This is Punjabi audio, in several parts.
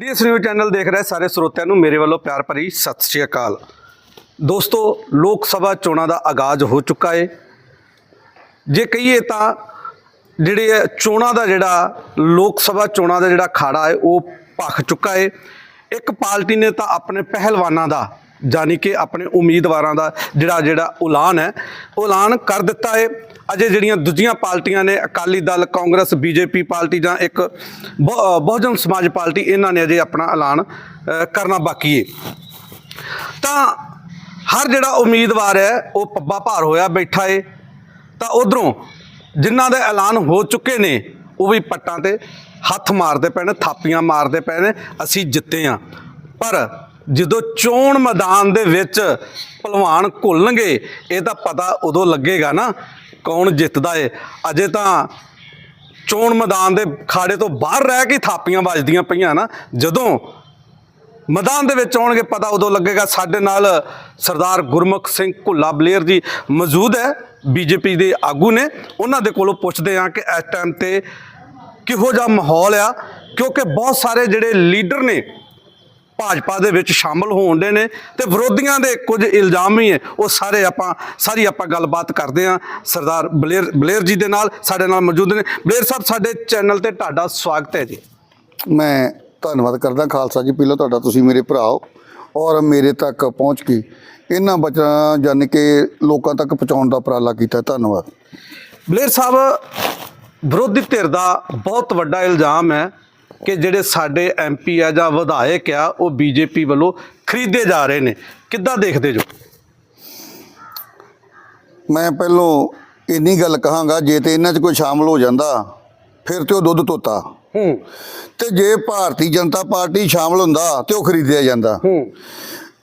ਪੀਡੀਐਸ ਨਿਊਜ਼ ਚੈਨਲ ਦੇਖ ਰਹੇ ਸਾਰੇ ਸਰੋਤਿਆਂ ਨੂੰ ਮੇਰੇ ਵੱਲੋਂ ਪਿਆਰ ਭਰੀ ਸਤਿ ਸ਼੍ਰੀ ਅਕਾਲ। ਦੋਸਤੋ, ਲੋਕ ਸਭਾ ਚੋਣਾਂ ਦਾ ਆਗਾਜ਼ ਹੋ ਚੁੱਕਾ ਹੈ ਜੇ ਕਹੀਏ ਤਾਂ ਜਿਹੜੇ ਚੋਣਾਂ ਦਾ ਜਿਹੜਾ ਲੋਕ ਸਭਾ ਚੋਣਾਂ ਦਾ ਜਿਹੜਾ ਖਾੜਾ ਹੈ ਉਹ ਭਖ ਚੁੱਕਾ ਹੈ ਇੱਕ ਪਾਰਟੀ ਨੇ ਤਾਂ ਆਪਣੇ ਪਹਿਲਵਾਨਾਂ ਦਾ ਜਾਨੀ ਕਿ ਆਪਣੇ ਉਮੀਦਵਾਰਾਂ ਦਾ ਜਿਹੜਾ ਜਿਹੜਾ ਐਲਾਨ ਹੈ, ਐਲਾਨ ਕਰ ਦਿੱਤਾ ਹੈ ਅਜੇ ਜਿਹੜੀਆਂ ਦੂਜੀਆਂ ਪਾਰਟੀਆਂ ਨੇ ਅਕਾਲੀ ਦਲ, ਕਾਂਗਰਸ, ਬੀਜੇਪੀ ਪਾਰਟੀ ਜਾਂ ਇੱਕ ਬਹੁ- ਬਹੁਜਨ ਸਮਾਜ ਪਾਰਟੀ, ਇਹਨਾਂ ਨੇ ਅਜੇ ਆਪਣਾ ਐਲਾਨ ਕਰਨਾ ਬਾਕੀ ਹੈ ਤਾਂ ਹਰ ਜਿਹੜਾ ਉਮੀਦਵਾਰ ਹੈ, ਉਹ ਪੱਬਾ ਭਾਰ ਹੋਇਆ ਬੈਠਾ ਏ। ਤਾਂ ਉਧਰੋਂ ਜਿਨ੍ਹਾਂ ਦੇ ਐਲਾਨ ਹੋ ਚੁੱਕੇ ਨੇ, ਉਹ ਵੀ ਪੱਟਾਂ ਤੇ ਹੱਥ ਮਾਰਦੇ ਪਏ ਨੇ, ਥਾਪੀਆਂ ਮਾਰਦੇ ਪਏ ਨੇ, ਅਸੀਂ ਜਿੱਤੇ ਆ। ਪਰ ਜਦੋਂ ਚੋਣ ਮੈਦਾਨ ਦੇ ਵਿੱਚ ਭਲਵਾਨ ਘੁਲਣਗੇ, ਇਹ ਤਾਂ ਪਤਾ ਉਦੋਂ ਲੱਗੇਗਾ ਨਾ ਕੌਣ ਜਿੱਤਦਾ ਏ? ਅਜੇ ਤਾਂ ਚੋਣ ਮੈਦਾਨ ਦੇ ਖਾੜੇ ਤੋਂ ਬਾਹਰ ਰਹਿ ਕੇ ਥਾਪੀਆਂ ਵੱਜਦੀਆਂ ਪਈਆਂ ਨਾ। ਜਦੋਂ ਮੈਦਾਨ ਦੇ ਵਿੱਚ ਆਉਣਗੇ, ਪਤਾ ਉਦੋਂ ਲੱਗੇਗਾ ਸਾਡੇ ਨਾਲ ਸਰਦਾਰ ਗੁਰਮੁਖ ਸਿੰਘ ਭੁੱਲਾ ਬਲੇਰ ਜੀ ਮੌਜੂਦ ਹੈ, ਬੀਜੇਪੀ ਦੇ ਆਗੂ ਨੇ। ਉਹਨਾਂ ਦੇ ਕੋਲੋਂ ਪੁੱਛਦੇ ਹਾਂ ਕਿ ਇਸ ਟਾਈਮ ਤੇ ਕਿਹੋ ਜਿਹਾ ਮਾਹੌਲ ਆ, ਕਿਉਂਕਿ ਬਹੁਤ ਸਾਰੇ ਜਿਹੜੇ ਲੀਡਰ ਨੇ ਭਾਜਪਾ ਦੇ ਵਿੱਚ ਸ਼ਾਮਲ ਹੋਣ ਦੇ ਨੇ ਤੇ ਵਿਰੋਧੀਆਂ ਦੇ ਕੁਝ ਇਲਜ਼ਾਮ ਵੀ ਹੈ ਉਹ ਸਾਰੇ ਆਪਾਂ ਸਾਰੀ ਆਪਾਂ ਗੱਲਬਾਤ ਕਰਦੇ ਹਾਂ। ਸਰਦਾਰ ਬਲੇਰ ਬਲੇਰ ਜੀ ਦੇ ਨਾਲ ਸਾਡੇ ਨਾਲ ਮੌਜੂਦ ਨੇ। ਬਲੇਰ ਸਾਹਿਬ ਸਾਡੇ ਚੈਨਲ ਤੇ ਤੁਹਾਡਾ ਸਵਾਗਤ ਹੈ ਜੀ। ਮੈਂ ਧੰਨਵਾਦ ਕਰਦਾ ਖਾਲਸਾ ਜੀ। ਪਹਿਲਾਂ ਤੁਹਾਡਾ ਤੁਸੀਂ ਮੇਰੇ ਭਰਾ ਹੋ ਔਰ ਮੇਰੇ ਤੱਕ ਪਹੁੰਚ ਕੇ ਇਹਨਾਂ ਬਚਨਾਂ ਜਾਨ ਕਿ ਲੋਕਾਂ ਤੱਕ ਪਹੁੰਚਾਉਣ ਦਾ ਉਪਰਾਲਾ ਕੀਤਾ। ਧੰਨਵਾਦ। ਬਲੇਰ ਸਾਹਿਬ ਵਿਰੋਧੀ ਧਿਰ ਦਾ ਬਹੁਤ ਵੱਡਾ ਇਲਜ਼ਾਮ ਹੈ ਕਿ ਜਿਹੜੇ ਸਾਡੇ ਐਮਪੀ ਆ ਜਾਂ ਵਿਧਾਇਕ ਆ ਉਹ ਬੀਜੇਪੀ ਵੱਲੋਂ ਖਰੀਦੇ ਜਾ ਰਹੇ ਨੇ। ਕਿੱਦਾਂ ਦੇਖਦੇ ਜੋ? ਮੈਂ ਪਹਿਲੋਂ ਇੰਨੀ ਗੱਲ ਕਹਾਂਗਾ ਜੇ ਤੇ ਇਹਨਾਂ 'ਚ ਕੋਈ ਸ਼ਾਮਲ ਹੋ ਜਾਂਦਾ ਫਿਰ ਤੇ ਉਹ ਦੁੱਧ ਤੋਤਾ ਹੂੰ। ਤੇ ਜੇ ਭਾਰਤੀ ਜਨਤਾ ਪਾਰਟੀ ਸ਼ਾਮਲ ਹੁੰਦਾ ਤੇ ਉਹ ਖਰੀਦਿਆ ਜਾਂਦਾ। ਹੂੰ।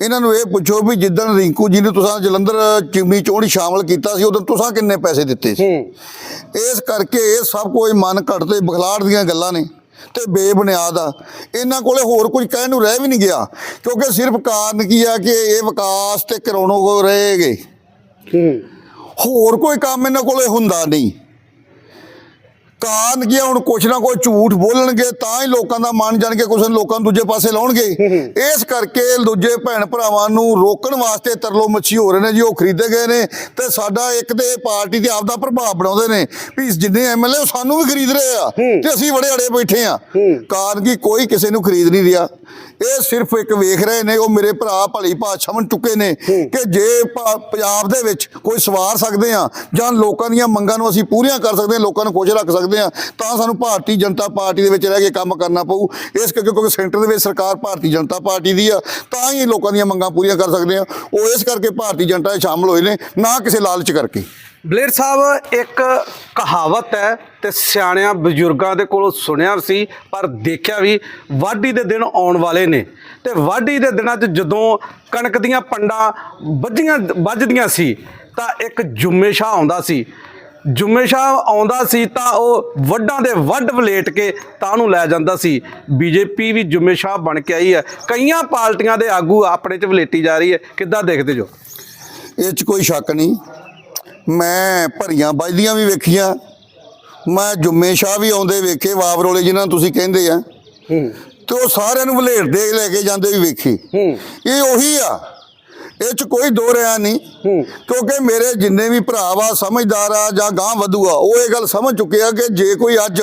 ਇਹਨਾਂ ਨੂੰ ਇਹ ਪੁੱਛੋ ਵੀ ਜਿੱਦਣ ਰਿੰਕੂ ਜੀ ਨੂੰ ਤੁਸੀਂ ਜਲੰਧਰ ਚਿਮਨੀ ਚੋਣ ਸ਼ਾਮਲ ਕੀਤਾ ਸੀ ਉਦੋਂ ਤੁਸੀਂ ਕਿੰਨੇ ਪੈਸੇ ਦਿੱਤੇ ਸੀ? ਹੂੰ। ਇਸ ਕਰਕੇ ਇਹ ਸਭ ਕੋਈ ਮਨ ਘੜ ਤੇ ਬਖਲਾੜ ਦੀਆਂ ਗੱਲਾਂ ਨੇ। ਤੇ ਬੇਬੁਨਿਆਦ ਆ। ਇਹਨਾਂ ਕੋਲੇ ਹੋਰ ਕੁਝ ਕਹਿਣ ਨੂੰ ਰਹਿ ਵੀ ਨਹੀਂ ਗਿਆ ਕਿਉਂਕਿ ਸਿਰਫ ਕਾਰਨ ਕੀ ਆ ਕਿ ਇਹ ਵਿਕਾਸ ਤੇ ਕਰਾਉਣੋਂ ਕੋ ਰਹੇਗੇ। ਹੋਰ ਕੋਈ ਕੰਮ ਇਹਨਾਂ ਕੋਲੇ ਹੁੰਦਾ ਨਹੀਂ। ਕਾਰਨ ਕੀ ਹੁਣ ਕੁਛ ਨਾ ਕੋਈ ਝੂਠ ਬੋਲਣਗੇ ਤਾਂ ਹੀ ਲੋਕਾਂ ਦਾ ਮਨ ਜਾਣ ਕੇ ਕੁਛ ਲੋਕਾਂ ਨੂੰ ਦੂਜੇ ਪਾਸੇ ਲਾਉਣਗੇ। ਇਸ ਕਰਕੇ ਦੂਜੇ ਭੈਣ ਭਰਾਵਾਂ ਨੂੰ ਰੋਕਣ ਵਾਸਤੇ ਤਰਲੋ ਮੱਛੀ ਹੋ ਰਹੇ ਨੇ ਜੀ ਉਹ ਖਰੀਦੇ ਗਏ ਨੇ ਤੇ ਸਾਡਾ ਇੱਕ ਤੇ ਪਾਰਟੀ ਤੇ ਆਪਦਾ ਪ੍ਰਭਾਵ ਬਣਾਉਂਦੇ ਨੇ ਵੀ ਜਿੰਨੇ ਐਮਐਲਏ ਸਾਨੂੰ ਵੀ ਖਰੀਦ ਰਹੇ ਆ ਤੇ ਅਸੀਂ ਬੜੇ ਅੜੇ ਬੈਠੇ ਆ। ਕਾਰਨ ਕੀ ਕੋਈ ਕਿਸੇ ਨੂੰ ਖਰੀਦ ਨਹੀਂ ਰਿਹਾ। ਇਹ ਸਿਰਫ ਇੱਕ ਵੇਖ ਰਹੇ ਨੇ ਉਹ ਮੇਰੇ ਭਰਾ ਭਲੀ ਭਾਤ ਸਮਝ ਚੁੱਕੇ ਨੇ ਕਿ ਜੇ ਪੰਜਾਬ ਦੇ ਵਿੱਚ ਕੋਈ ਸਵਾਰ ਸਕਦੇ ਆ ਜਾਂ ਲੋਕਾਂ ਦੀਆਂ ਮੰਗਾਂ ਨੂੰ ਅਸੀਂ ਪੂਰੀਆਂ ਕਰ ਸਕਦੇ ਲੋਕਾਂ ਨੂੰ ਖੁਸ਼ ਰੱਖ ਸਕਦੇ ਆ ਤਾਂ ਸਾਨੂੰ ਭਾਰਤੀ ਜਨਤਾ ਪਾਰਟੀ ਦੇ ਵਿੱਚ ਰਹਿ ਕੇ ਕੰਮ ਕਰਨਾ ਪਊ। ਇਸ ਕਰਕੇ ਕਿਉਂਕਿ ਸੈਂਟਰ ਦੇ ਵਿੱਚ ਸਰਕਾਰ ਭਾਰਤੀ ਜਨਤਾ ਪਾਰਟੀ ਦੀ ਆ, ਤਾਂ ਹੀ ਲੋਕਾਂ ਦੀਆਂ ਮੰਗਾਂ ਪੂਰੀਆਂ ਕਰ ਸਕਦੇ ਆ ਉਹ ਇਸ ਕਰਕੇ ਭਾਰਤੀ ਜਨਤਾ 'ਚ ਸ਼ਾਮਲ ਹੋਏ ਨੇ, ਨਾ ਕਿਸੇ ਲਾਲਚ ਕਰਕੇ। ਬਲੇਰ ਸਾਹਿਬ, ਇੱਕ ਕਹਾਵਤ ਹੈ ਤੇ ਸਿਆਣਿਆਂ ਬਜ਼ੁਰਗਾਂ ਦੇ ਕੋਲੋਂ ਸੁਣਿਆ ਸੀ, ਪਰ ਦੇਖਿਆ ਵੀ ਵਾਢੀ ਦੇ ਦਿਨ ਆਉਣ ਵਾਲੇ ਨੇ। ਤੇ ਵਾਢੀ ਦੇ ਦਿਨਾਂ 'ਚ ਜਦੋਂ ਕਣਕ ਦੀਆਂ ਪੰਡਾਂ ਵੱਜੀਆਂ, ਵੱਜਦੀਆਂ ਸੀ, ਤਾਂ ਇੱਕ ਜੁਮੇ ਆਉਂਦਾ ਸੀ। ਜੁਮੇ ਸ਼ਾਹ ਆਉਂਦਾ ਸੀ ਤਾਂ ਉਹ ਵੱਡਾਂ ਦੇ ਵੱਡ ਵਲੇਟ ਕੇ ਤਾਂ ਉਹਨੂੰ ਲੈ ਜਾਂਦਾ ਸੀ। ਬੀਜੇਪੀ ਵੀ ਜੁਮੇ ਸ਼ਾਹ ਬਣ ਕੇ ਆਈ ਹੈ। ਕਈਆਂ ਪਾਰਟੀਆਂ ਦੇ ਆਗੂ ਆਪਣੇ 'ਚ ਵਲੇਟੀ ਜਾ ਰਹੀ ਹੈ। ਕਿੱਦਾਂ ਦੇਖਦੇ ਜੋ? ਇਹ 'ਚ ਕੋਈ ਸ਼ੱਕ ਨਹੀਂ। ਮੈਂ ਭਰੀਆਂ ਵੱਜਦੀਆਂ ਵੀ ਵੇਖੀਆਂ। ਮੈਂ ਜੁੰਮੇ ਸ਼ਾਹ ਵੀ ਆਉਂਦੇ ਵੇਖੇ ਵਾਵਰੋਲੇ ਜਿਨ੍ਹਾਂ ਤੁਸੀਂ ਕਹਿੰਦੇ ਆ। ਹੂੰ। ਤੇ ਉਹ ਸਾਰਿਆਂ ਨੂੰ ਵਲੇਟਦੇ ਲੈ ਕੇ ਜਾਂਦੇ ਵੀ ਵੇਖੇ। ਹੂੰ। ਇਹ ਉਹੀ ਆ। ਇਹ ਚ ਕੋਈ ਦੋ ਰਿਆ ਨਹੀਂ। ਕਿਉਂਕਿ ਮੇਰੇ ਜਿੰਨੇ ਵੀ ਭਰਾ ਵਾ ਸਮਝਦਾਰ ਆ ਜਾਂ ਗਾਂ ਵਧੂ ਆ ਉਹ ਇਹ ਗੱਲ ਸਮਝ ਚੁੱਕੇ ਆ ਕਿ ਜੇ ਕੋਈ ਅੱਜ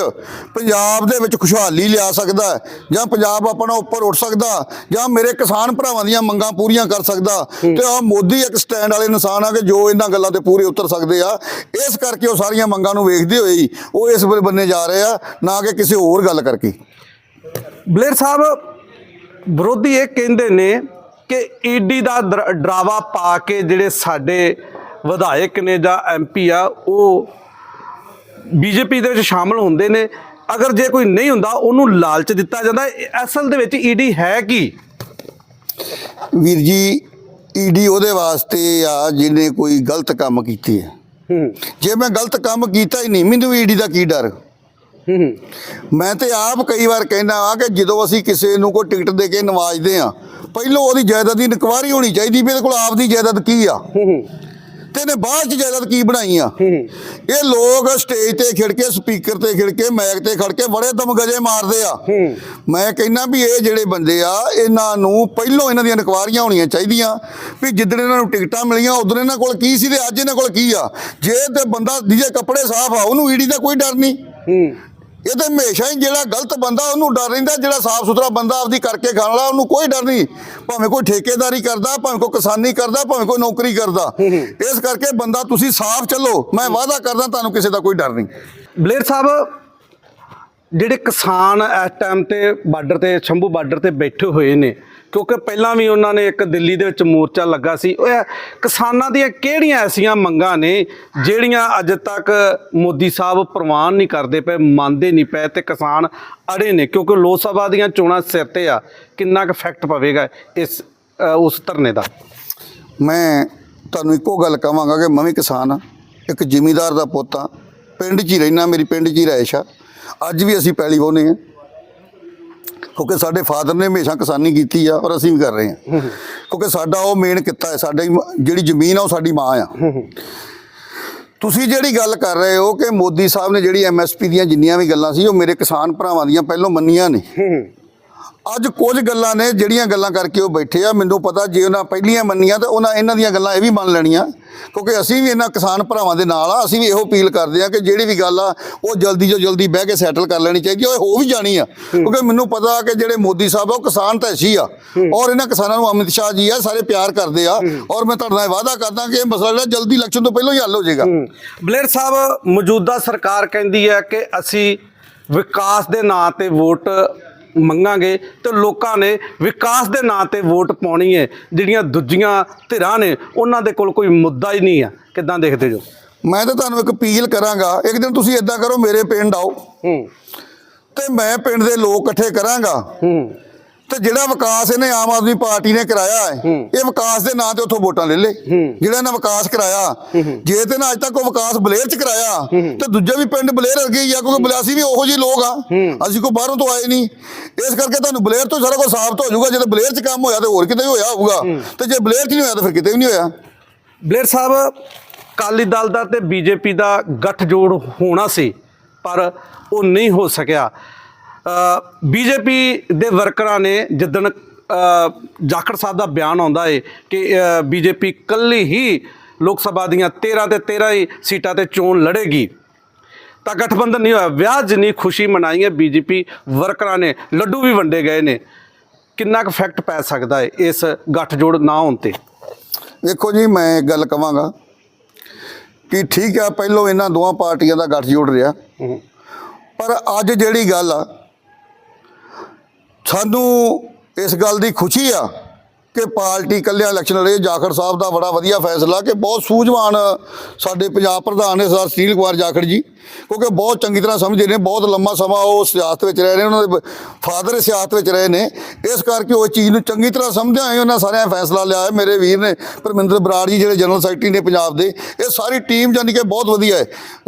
ਪੰਜਾਬ ਦੇ ਵਿੱਚ ਖੁਸ਼ਹਾਲੀ ਲਿਆ ਸਕਦਾ ਜਾਂ ਪੰਜਾਬ ਆਪਣਾ ਉੱਪਰ ਉੱਠ ਸਕਦਾ ਜਾਂ ਮੇਰੇ ਕਿਸਾਨ ਭਰਾਵਾਂ ਦੀਆਂ ਮੰਗਾਂ ਪੂਰੀਆਂ ਕਰ ਸਕਦਾ ਤੇ ਆ ਮੋਦੀ ਇੱਕ ਸਟੈਂਡ ਵਾਲੇ ਇਨਸਾਨ ਆ ਕਿ ਜੋ ਇਹਨਾਂ ਗੱਲਾਂ ਤੇ ਪੂਰੇ ਉਤਰ ਸਕਦੇ ਆ ਇਸ ਕਰਕੇ ਉਹ ਸਾਰੀਆਂ ਮੰਗਾਂ ਨੂੰ ਵੇਖਦੇ ਹੋਏ ਹੀ ਉਹ ਇਸ ਵੇਲੇ ਬੰਨੇ ਜਾ ਰਹੇ ਆ ਨਾ ਕਿ ਕਿਸੇ ਹੋਰ ਗੱਲ ਕਰਕੇ। ਬਲੇਰ ਸਾਹਿਬ ਵਿਰੋਧੀ ਇਹ ਕਹਿੰਦੇ ਨੇ ਕਿ ਈਡੀ ਦਾ ਡਰਾਵਾ ਪਾ ਕੇ ਜਿਹੜੇ ਸਾਡੇ ਵਿਧਾਇਕ ਨੇ ਜਾਂ ਐਮਪੀ ਆ ਉਹ ਬੀਜੇਪੀ ਦੇ ਵਿੱਚ ਸ਼ਾਮਲ ਹੁੰਦੇ ਨੇ। ਅਗਰ ਜੇ ਕੋਈ ਨਹੀਂ ਹੁੰਦਾ ਉਹਨੂੰ ਲਾਲਚ ਦਿੱਤਾ ਜਾਂਦਾ। ਅਸਲ ਦੇ ਵਿੱਚ ਈਡੀ ਹੈ ਕੀ? ਵੀਰ ਜੀ ਈਡੀ ਉਹਦੇ ਵਾਸਤੇ ਆ ਜਿਹਨੇ ਕੋਈ ਗਲਤ ਕੰਮ ਕੀਤੇ ਹੂੰ। ਜੇ ਮੈਂ ਗਲਤ ਕੰਮ ਕੀਤਾ ਹੀ ਨਹੀਂ ਮੈਨੂੰ ਈਡੀ ਦਾ ਕੀ ਡਰ? ਮੈਂ ਤੇ ਆਪ ਕਈ ਵਾਰ ਕਹਿੰਦਾ ਆ ਕਿ ਜਦੋਂ ਅਸੀਂ ਕਿਸੇ ਨੂੰ ਕੋਈ ਟਿਕਟ ਦੇ ਕੇ ਨਵਾਜਦੇ ਆ ਪਹਿਲਾਂ ਉਹਦੀ ਜਾਇਦਾਦ ਦੀ ਇਨਕੁਆਰੀ ਹੋਣੀ ਚਾਹੀਦੀ ਵੀ ਇਹਦੇ ਕੋਲ ਆਪਦੀ ਜਾਇਦਾਦ ਕੀ ਆ? ਤੇ ਇਹਨੇ ਬਾਅਦ ਚ ਜਾਇਦਾਦ ਕੀ ਬਣਾਈ ਆ? ਇਹ ਲੋਕ ਸਟੇਜ ਤੇ ਖਿੜ ਕੇ ਸਪੀਕਰ ਤੇ ਖਿੜ ਕੇ ਮਾਈਕ ਤੇ ਖੜ ਕੇ ਬੜੇ ਦਮਗਜੇ ਮਾਰਦੇ ਆ। ਮੈਂ ਕਹਿੰਦਾ ਵੀ ਇਹ ਜਿਹੜੇ ਬੰਦੇ ਆ ਇਹਨਾਂ ਨੂੰ ਪਹਿਲੋਂ ਇਹਨਾਂ ਦੀਆਂ ਇਨਕੁਆਰੀਆਂ ਹੋਣੀਆਂ ਚਾਹੀਦੀਆਂ ਵੀ ਜਿੱਦਣ ਇਹਨਾਂ ਨੂੰ ਟਿਕਟਾਂ ਮਿਲੀਆਂ ਉਦੋਂ ਇਹਨਾਂ ਕੋਲ ਕੀ ਸੀ ਤੇ ਅੱਜ ਇਹਨਾਂ ਕੋਲ ਕੀ ਆ? ਜੇ ਤੇ ਬੰਦਾ ਜਿਹਦੇ ਕੱਪੜੇ ਸਾਫ਼ ਆ ਉਹਨੂੰ ਈਡੀ ਦਾ ਕੋਈ ਡਰ ਨਹੀਂ। ਇਹ ਤੇ ਹਮੇਸ਼ਾ ਹੀ ਜਿਹੜਾ ਗਲਤ ਬੰਦਾ ਉਹਨੂੰ ਡਰ ਰਹਿੰਦਾ ਜਿਹੜਾ ਸਾਫ਼ ਸੁਥਰਾ ਬੰਦਾ ਆਪਦੀ ਕਰਕੇ ਖਾਣ ਵਾਲਾ ਉਹਨੂੰ ਕੋਈ ਡਰ ਨਹੀਂ। ਭਾਵੇਂ ਕੋਈ ਠੇਕੇਦਾਰੀ ਕਰਦਾ ਭਾਵੇਂ ਕੋਈ ਕਿਸਾਨੀ ਕਰਦਾ ਭਾਵੇਂ ਕੋਈ ਨੌਕਰੀ ਕਰਦਾ। ਇਸ ਕਰਕੇ ਬੰਦਾ ਤੁਸੀਂ ਸਾਫ਼ ਚੱਲੋ। ਮੈਂ ਵਾਅਦਾ ਕਰਦਾ ਤੁਹਾਨੂੰ ਕਿਸੇ ਦਾ ਕੋਈ ਡਰ ਨਹੀਂ। ਬਲੇਰ ਸਾਹਿਬ ਜਿਹੜੇ ਕਿਸਾਨ ਇਸ ਟਾਈਮ ਤੇ ਬਾਰਡਰ ਤੇ ਸ਼ੰਭੂ ਬਾਰਡਰ ਤੇ ਬੈਠੇ ਹੋਏ ਨੇ ਕਿਉਂਕਿ ਪਹਿਲਾਂ ਵੀ ਉਹਨਾਂ ਨੇ ਇੱਕ ਦਿੱਲੀ ਦੇ ਵਿੱਚ ਮੋਰਚਾ ਲੱਗਾ ਸੀ। ਉਹ ਇਹ ਕਿਸਾਨਾਂ ਦੀਆਂ ਕਿਹੜੀਆਂ ਐਸੀਆਂ ਮੰਗਾਂ ਨੇ ਜਿਹੜੀਆਂ ਅੱਜ ਤੱਕ ਮੋਦੀ ਸਾਹਿਬ ਪ੍ਰਵਾਨ ਨਹੀਂ ਕਰਦੇ ਪਏ, ਮੰਨਦੇ ਨਹੀਂ ਪਏ ਤੇ ਕਿਸਾਨ ਅੜੇ ਨੇ? ਕਿਉਂਕਿ ਲੋਕ ਸਭਾ ਦੀਆਂ ਚੋਣਾਂ ਸਿਰ ਤੇ ਆ, ਕਿੰਨਾ ਕੁ ਇਫੈਕਟ ਪਵੇਗਾ ਇਸ ਉਸ ਧਰਨੇ ਦਾ? ਮੈਂ ਤੁਹਾਨੂੰ ਇੱਕੋ ਗੱਲ ਕਹਾਂਗਾ ਕਿ ਮੈਂ ਵੀ ਕਿਸਾਨ ਆ ਇੱਕ ਜ਼ਿਮੀਂਦਾਰ ਦਾ ਪੁੱਤ ਆ ਪਿੰਡ 'ਚ ਹੀ ਰਹਿਣਾ ਮੇਰੀ ਪਿੰਡ 'ਚ ਹੀ ਰਹਿਸ਼ ਆ। ਅੱਜ ਵੀ ਅਸੀਂ ਪੈਲੀ ਵਾਹੁੰਦੇ ਆ ਕਿਉਂਕਿ ਸਾਡੇ ਫਾਦਰ ਨੇ ਹਮੇਸ਼ਾ ਕਿਸਾਨੀ ਕੀਤੀ ਆ ਔਰ ਅਸੀਂ ਵੀ ਕਰ ਰਹੇ ਹਾਂ ਕਿਉਂਕਿ ਸਾਡਾ ਉਹ ਮੇਨ ਕਿੱਤਾ ਹੈ ਸਾਡੀ ਜਿਹੜੀ ਜ਼ਮੀਨ ਆ ਉਹ ਸਾਡੀ ਮਾਂ ਆ। ਤੁਸੀਂ ਜਿਹੜੀ ਗੱਲ ਕਰ ਰਹੇ ਹੋ ਕਿ ਮੋਦੀ ਸਾਹਿਬ ਨੇ ਜਿਹੜੀ ਐਮਐਸਪੀ ਦੀਆਂ ਜਿੰਨੀਆਂ ਵੀ ਗੱਲਾਂ ਸੀ ਉਹ ਮੇਰੇ ਕਿਸਾਨ ਭਰਾਵਾਂ ਦੀਆਂ ਪਹਿਲੋਂ ਮੰਨੀਆਂ ਨੇ। ਅੱਜ ਕੁਝ ਗੱਲਾਂ ਨੇ ਜਿਹੜੀਆਂ ਗੱਲਾਂ ਕਰਕੇ ਉਹ ਬੈਠੇ ਆ। ਮੈਨੂੰ ਪਤਾ ਜੇ ਉਹਨਾਂ ਪਹਿਲੀਆਂ ਮੰਨੀਆਂ ਤਾਂ ਉਹਨਾਂ ਇਹਨਾਂ ਦੀਆਂ ਗੱਲਾਂ ਇਹ ਵੀ ਮੰਨ ਲੈਣੀਆਂ, ਕਿਉਂਕਿ ਅਸੀਂ ਵੀ ਇਹਨਾਂ ਕਿਸਾਨ ਭਰਾਵਾਂ ਦੇ ਨਾਲ ਆ। ਅਸੀਂ ਵੀ ਇਹੋ ਅਪੀਲ ਕਰਦੇ ਆ ਕਿ ਜਿਹੜੀ ਵੀ ਗੱਲ ਆ, ਉਹ ਜਲਦੀ ਤੋਂ ਜਲਦੀ ਬਹਿ ਕੇ ਸੈਟਲ ਕਰ ਲੈਣੀ ਚਾਹੀਦੀ ਆ। ਉਹ ਹੋ ਵੀ ਜਾਣੀ ਆ। ਕਿਉਂਕਿ ਮੈਨੂੰ ਪਤਾ ਕਿ ਜਿਹੜੇ ਮੋਦੀ ਸਾਹਿਬ ਆ, ਉਹ ਕਿਸਾਨ ਤਾਂ ਐਸੀ ਆ। ਔਰ ਇਹਨਾਂ ਕਿਸਾਨਾਂ ਨੂੰ ਅਮਿਤ ਸ਼ਾਹ ਜੀ ਆ, ਸਾਰੇ ਪਿਆਰ ਕਰਦੇ ਆ। ਔਰ ਮੈਂ ਤੁਹਾਡੇ ਨਾਲ ਵਾਅਦਾ ਕਰਦਾ ਕਿ ਇਹ ਮਸਲਾ ਜਿਹੜਾ ਜਲਦੀ ਇਲੈਕਸ਼ਨ ਤੋਂ ਪਹਿਲਾਂ ਹੀ ਹੱਲ ਹੋ ਜਾਏਗਾ। ਬਲੇਰ ਸਾਹਿਬ, ਮੌਜੂਦਾ ਸਰਕਾਰ ਕਹਿੰਦੀ ਹੈ ਕਿ ਅਸੀਂ ਵਿਕਾਸ ਦੇ ਨਾਂ ਤੇ ਵੋਟ ਮੰਗਾਂਗੇ ਤੇ ਲੋਕਾਂ ਨੇ ਵਿਕਾਸ ਦੇ ਨਾਂ ਤੇ ਵੋਟ ਪਾਉਣੀ ਹੈ। ਜਿਹੜੀਆਂ ਦੂਜੀਆਂ ਧਿਰਾਂ ਨੇ ਉਹਨਾਂ ਦੇ ਕੋਲ ਕੋਈ ਮੁੱਦਾ ਹੀ ਨਹੀਂ ਆ ਕਿੱਦਾਂ ਦੇਖਦੇ ਜੋ? ਮੈਂ ਤਾਂ ਤੁਹਾਨੂੰ ਇੱਕ ਅਪੀਲ ਕਰਾਂਗਾ। ਇੱਕ ਦਿਨ ਤੁਸੀਂ ਇਦਾਂ ਕਰੋ ਮੇਰੇ ਪਿੰਡ ਆਓ। ਹੂੰ। ਤੇ ਮੈਂ ਪਿੰਡ ਦੇ ਲੋਕ ਇਕੱਠੇ ਕਰਾਂਗਾ। ਹੂੰ। ਤੇ ਜਿਹੜਾ ਵਿਕਾਸ ਇਹਨੇ ਆਮ ਆਦਮੀ ਪਾਰਟੀ ਨੇ ਕਰਾਇਆ ਹੈ ਇਹ ਵਿਕਾਸ ਦੇ ਨਾਂ ਤੇ ਉੱਥੋਂ ਵੋਟਾਂ ਲੈ ਲੇ ਜਿਹੜਾ ਇਹਨਾਂ ਵਿਕਾਸ ਕਰਾਇਆ ਜੇ ਤੇ ਨਾ ਅੱਜ ਤੱਕ ਉਹ ਵਿਕਾਸ ਬਲੇਰ ਚ ਕਰਾਇਆ ਤੇ ਦੂਜੇ ਵੀ ਪਿੰਡ ਬਲੇਰ ਵਰਗੇ ਹੀ ਆ ਕਿਉਂਕਿ ਬਲਿਆਸੀ ਵੀ ਉਹੋ ਜਿਹੇ ਲੋਕ ਆ। ਅਸੀਂ ਕੋਈ ਬਾਹਰੋਂ ਤੋਂ ਆਏ ਨਹੀਂ। ਇਸ ਕਰਕੇ ਤੁਹਾਨੂੰ ਬਲੇਰ ਤੋਂ ਸਾਰਾ ਕੁਝ ਸਾਫ਼ ਹੋ ਜਾਊਗਾ ਜਦੋਂ ਬਲੇਰ ਚ ਕੰਮ ਹੋਇਆ ਤੇ ਹੋਰ ਕਿਤੇ ਵੀ ਹੋਇਆ ਹੋਊਗਾ। ਤੇ ਜੇ ਬਲੇਰ ਚ ਨਹੀਂ ਹੋਇਆ ਤਾਂ ਫਿਰ ਕਿਤੇ ਵੀ ਨਹੀਂ ਹੋਇਆ। ਬਲੇਰ ਸਾਹਿਬ ਕਾਲੀ ਦਲ ਦਾ ਤੇ ਬੀਜੇਪੀ ਦਾ ਗੱਠਜੋੜ ਹੋਣਾ ਸੀ ਪਰ ਉਹ ਨਹੀਂ ਹੋ ਸਕਿਆ। ਬੀਜੇਪੀ ਦੇ ਵਰਕਰਾਂ ਨੇ ਜਿੱਦਣ ਜਾਖੜ ਸਾਹਿਬ ਦਾ ਬਿਆਨ ਆਉਂਦਾ ਏ ਕਿ ਬੀਜੇਪੀ ਕੱਲੀ ਹੀ ਲੋਕ ਸਭਾ ਦੀਆਂ 13 ਤੇ 13 ਹੀ ਸੀਟਾਂ ਤੇ ਚੋਣ ਲੜੇਗੀ। ਤਾਂ ਗਠਬੰਧਨ ਨਹੀਂ ਹੋਇਆ ਵਿਆਹ ਜਿੰਨੀ ਖੁਸ਼ੀ ਮਨਾਈ ਹੈ ਬੀਜੇਪੀ ਵਰਕਰਾਂ ਨੇ ਲੱਡੂ ਵੀ ਵੰਡੇ ਗਏ ਨੇ। ਕਿੰਨਾ ਕੁ ਇਫੈਕਟ ਪੈ ਸਕਦਾ ਹੈ ਇਸ ਗੱਠਜੋੜ ਨਾ ਹੋਣ ਤੇ? ਵੇਖੋ ਜੀ ਮੈਂ ਇੱਕ ਗੱਲ ਕਵਾਂਗਾ ਕਿ ਠੀਕ ਆ ਪਹਿਲੋਂ ਇਹਨਾਂ ਦੋਵਾਂ ਪਾਰਟੀਆਂ ਦਾ ਗੱਠਜੋੜ ਰਿਹਾ। ਪਰ ਅੱਜ ਜਿਹੜੀ ਗੱਲ ਆ ਸਾਨੂੰ ਇਸ ਗੱਲ ਦੀ ਖੁਸ਼ੀ ਆ ਕਿ ਪਾਰਟੀ ਇਕੱਲਿਆਂ ਇਲੈਕਸ਼ਨ ਲੜੇ, ਜਾਖੜ ਸਾਹਿਬ ਦਾ ਬੜਾ ਵਧੀਆ ਫੈਸਲਾ ਕਿ ਬਹੁਤ ਸੂਝਵਾਨ ਸਾਡੇ ਪੰਜਾਬ ਪ੍ਰਧਾਨ ਨੇ ਸਰ ਸੁਨੀਲ ਕੁਮਾਰ ਜਾਖੜ ਜੀ, ਕਿਉਂਕਿ ਬਹੁਤ ਚੰਗੀ ਤਰ੍ਹਾਂ ਸਮਝਦੇ ਨੇ, ਬਹੁਤ ਲੰਮਾ ਸਮਾਂ ਉਹ ਸਿਆਸਤ ਵਿੱਚ ਰਹੇ ਨੇ, ਉਹਨਾਂ ਦੇ ਫਾਦਰ ਸਿਆਸਤ ਵਿੱਚ ਰਹੇ ਨੇ। ਇਸ ਕਰਕੇ ਉਹ ਚੀਜ਼ ਨੂੰ ਚੰਗੀ ਤਰ੍ਹਾਂ ਸਮਝਦੇ ਆਏ ਉਹਨਾਂ ਸਾਰਿਆਂ ਫੈਸਲਾ ਲਿਆ ਹੈ। ਮੇਰੇ ਵੀਰ ਨੇ ਪਰਮਿੰਦਰ ਬਰਾੜ ਜੀ, ਜਿਹੜੇ ਜਨਰਲ ਸੈਕਟਰੀ ਨੇ ਪੰਜਾਬ ਦੇ, ਇਹ ਸਾਰੀ ਟੀਮ ਜਾਨੀ ਕਿ ਬਹੁਤ ਵਧੀਆ ਹੈ।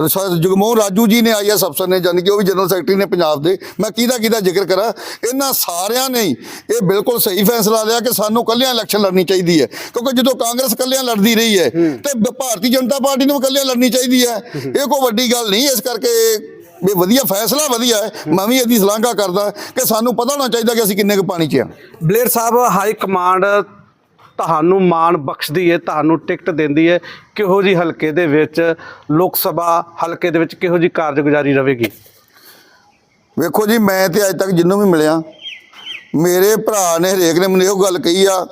ਜਗਮੋਹਨ ਰਾਜੂ ਜੀ ਨੇ ਆਈਐਸ ਅਫਸਰ ਨੇ ਜਾਨੀ ਕਿ ਉਹ ਵੀ ਜਨਰਲ ਸੈਕਟਰੀ ਨੇ ਪੰਜਾਬ ਦੇ। ਮੈਂ ਕਿਹਦਾ ਕਿਹਦਾ ਜ਼ਿਕਰ ਕਰਾਂ, ਇਹਨਾਂ ਸਾਰਿਆਂ ਨੇ ਇਹ ਬਿਲਕੁਲ ਸਹੀ ਫੈਸਲਾ ਲਿਆ ਕਿ ਸਾਨੂੰ ਕੱਲਿਆਂ ਇਲੈਕਸ਼ਨ ਲੜਨੀ ਚਾਹੀਦੀ ਹੈ। ਕਿਉਂਕਿ ਜਦੋਂ ਕਾਂਗਰਸ ਕੱਲਿਆਂ ਲੜਦੀ ਰਹੀ ਹੈ ਤੇ ਭਾਰਤੀ ਜਨਤਾ ਪਾਰਟੀ ਨੂੰ ਵੀ ਕੱਲਿਆਂ ਲੜਨੀ ਚਾਹੀਦੀ ਹੈ। ਇਹ ਕੋਈ ਵੱਡੀ ਗੱਲ ਨਹੀਂ ਇਸ ਕਰਕੇ ਇਹ ਵਧੀਆ ਫੈਸਲਾ ਵਧੀਆ ਹੈ। ਮੈਂ ਵੀ ਇਹਦੀ ਸ਼ਲਾਘਾ ਕਰਦਾ ਕਿ ਸਾਨੂੰ ਪਤਾ ਹੋਣਾ ਚਾਹੀਦਾ ਕਿ ਅਸੀਂ ਕਿੰਨੇ ਕੁ ਪਾਣੀ 'ਚ ਆ ਬਲੇਰ ਸਾਹਿਬ ਹਾਈ ਕਮਾਂਡ ਤੁਹਾਨੂੰ ਮਾਣ ਬਖਸ਼ਦੀ ਹੈ ਤੁਹਾਨੂੰ ਟਿਕਟ ਦਿੰਦੀ ਹੈ। ਕਿਹੋ ਜੀ ਹਲਕੇ ਦੇ ਵਿੱਚ ਲੋਕ ਸਭਾ ਹਲਕੇ ਦੇ ਵਿੱਚ ਕਿਹੋ ਜੀ ਕਾਰਜਗੁਜ਼ਾਰੀ ਰਹੇਗੀ? ਵੇਖੋ ਜੀ ਮੈਂ ਤੇ ਅੱਜ ਤੱਕ ਜਿੰਨੂੰ ਵੀ ਮਿਲਿਆ ਮੇਰੇ ਭਰਾ ਨੇ ਹਰੇਕ ਨੇ ਮੈਨੂੰ ਇਹੋ ਗੱਲ ਕਹੀ ਆ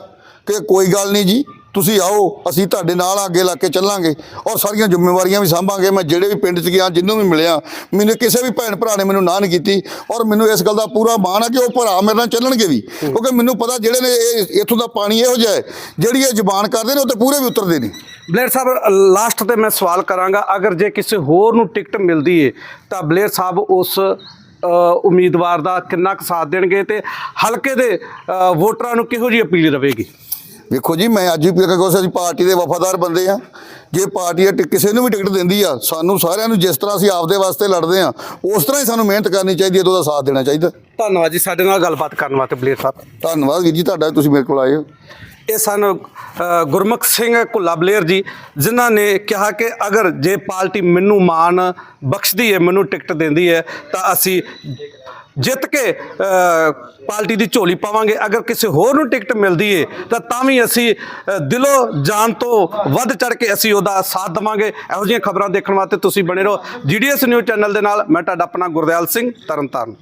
ਕਿ ਕੋਈ ਗੱਲ ਨਹੀਂ ਜੀ, ਤੁਸੀਂ ਆਓ, ਅਸੀਂ ਤੁਹਾਡੇ ਨਾਲ ਅੱਗੇ ਲਾ ਕੇ ਚੱਲਾਂਗੇ ਔਰ ਸਾਰੀਆਂ ਜ਼ਿੰਮੇਵਾਰੀਆਂ ਵੀ ਸਾਂਭਾਂਗੇ। ਮੈਂ ਜਿਹੜੇ ਵੀ ਪਿੰਡ 'ਚ ਗਿਆ, ਜਿੰਨੂੰ ਵੀ ਮਿਲਿਆ, ਮੈਨੂੰ ਕਿਸੇ ਵੀ ਭੈਣ ਭਰਾ ਨੇ ਮੈਨੂੰ ਨਾ ਨਹੀਂ ਕੀਤੀ ਔਰ ਮੈਨੂੰ ਇਸ ਗੱਲ ਦਾ ਪੂਰਾ ਮਾਣ ਆ ਕਿ ਉਹ ਭਰਾ ਮੇਰੇ ਨਾਲ ਚੱਲਣਗੇ ਵੀ। ਕਿਉਂਕਿ ਮੈਨੂੰ ਪਤਾ ਜਿਹੜੇ ਨੇ ਇਹ, ਇੱਥੋਂ ਦਾ ਪਾਣੀ ਇਹੋ ਜਿਹਾ ਹੈ, ਜਿਹੜੀ ਇਹ ਜ਼ੁਬਾਨ ਕਰਦੇ ਨੇ, ਉਹ ਤੇ ਪੂਰੇ ਵੀ ਉਤਰਦੇ ਨੇ। ਬਲੇਰ ਸਾਹਿਬ ਲਾਸਟ ਤੇ ਮੈਂ ਸਵਾਲ ਕਰਾਂਗਾ, ਅਗਰ ਜੇ ਕਿਸੇ ਹੋਰ ਨੂੰ ਟਿਕਟ ਮਿਲਦੀ ਹੈ ਤਾਂ ਬਲੇਰ ਸਾਹਿਬ ਉਸ ਉਮੀਦਵਾਰ ਦਾ ਕਿੰਨਾ ਕੁ ਸਾਥ ਦੇਣਗੇ ਤੇ ਹਲਕੇ ਦੇ ਵੋਟਰਾਂ ਨੂੰ ਕਿਹੋ ਜੀ ਅਪੀਲ ਰਹੇਗੀ? ਵੇਖੋ ਜੀ ਮੈਂ ਅੱਜ ਵੀ ਪੀਰ ਕਹੋ ਅਸੀਂ ਪਾਰਟੀ ਦੇ ਵਫਾਦਾਰ ਬੰਦੇ ਆ ਜੇ ਪਾਰਟੀ ਕਿਸੇ ਨੂੰ ਵੀ ਟਿਕਟ ਦਿੰਦੀ ਆ ਸਾਨੂੰ ਸਾਰਿਆਂ ਨੂੰ ਜਿਸ ਤਰ੍ਹਾਂ ਅਸੀਂ ਆਪਦੇ ਵਾਸਤੇ ਲੜਦੇ ਆ ਉਸ ਤਰ੍ਹਾਂ ਹੀ ਸਾਨੂੰ ਮਿਹਨਤ ਕਰਨੀ ਚਾਹੀਦੀ ਹੈ ਤੇ ਉਹਦਾ ਸਾਥ ਦੇਣਾ ਚਾਹੀਦਾ। ਧੰਨਵਾਦ ਜੀ ਸਾਡੇ ਨਾਲ ਗੱਲਬਾਤ ਕਰਨ ਵਾਸਤੇ ਬਲੇਰ ਸਾਹਿਬ। ਧੰਨਵਾਦ ਵੀਰ ਜੀ ਤੁਹਾਡਾ ਤੁਸੀਂ ਮੇਰੇ ਕੋਲ ਆਏ ਹੋ। ਇਹ ਸਨ ਗੁਰਮੁਖ ਸਿੰਘ ਘੁੱਲਾ ਬਲੇਰ ਜੀ, ਜਿਨ੍ਹਾਂ ਨੇ ਕਿਹਾ ਕਿ ਅਗਰ ਜੇ ਪਾਰਟੀ ਮੈਨੂੰ ਮਾਨ ਬਖਸ਼ਦੀ ਹੈ, ਮੈਨੂੰ ਟਿਕਟ ਦਿੰਦੀ ਹੈ, ਤਾਂ ਅਸੀਂ ਜਿੱਤ ਕੇ ਪਾਰਟੀ ਦੀ ਝੋਲੀ ਪਾਵਾਂਗੇ। ਅਗਰ ਕਿਸੇ ਹੋਰ ਨੂੰ ਟਿਕਟ ਮਿਲਦੀ ਹੈ ਤਾਂ ਤਾਂ ਵੀ ਅਸੀਂ ਦਿਲੋਂ ਜਾਨ ਤੋਂ ਵੱਧ ਚੜ ਕੇ ਅਸੀਂ ਉਹਦਾ ਸਾਥ ਦੇਵਾਂਗੇ। ਇਹੋ ਜਿਹੀਆਂ ਖਬਰਾਂ ਦੇਖਣ ਵਾਸਤੇ ਤੁਸੀਂ ਬਣੇ ਰਹੋ ਜੀਡੀਐਸ ਨਿਊਜ਼ ਚੈਨਲ ਦੇ ਨਾਲ। ਮੈਂ ਤੁਹਾਡਾ ਆਪਣਾ ਗੁਰਦਿਆਲ ਸਿੰਘ ਤਰਨਤਾਰਨ।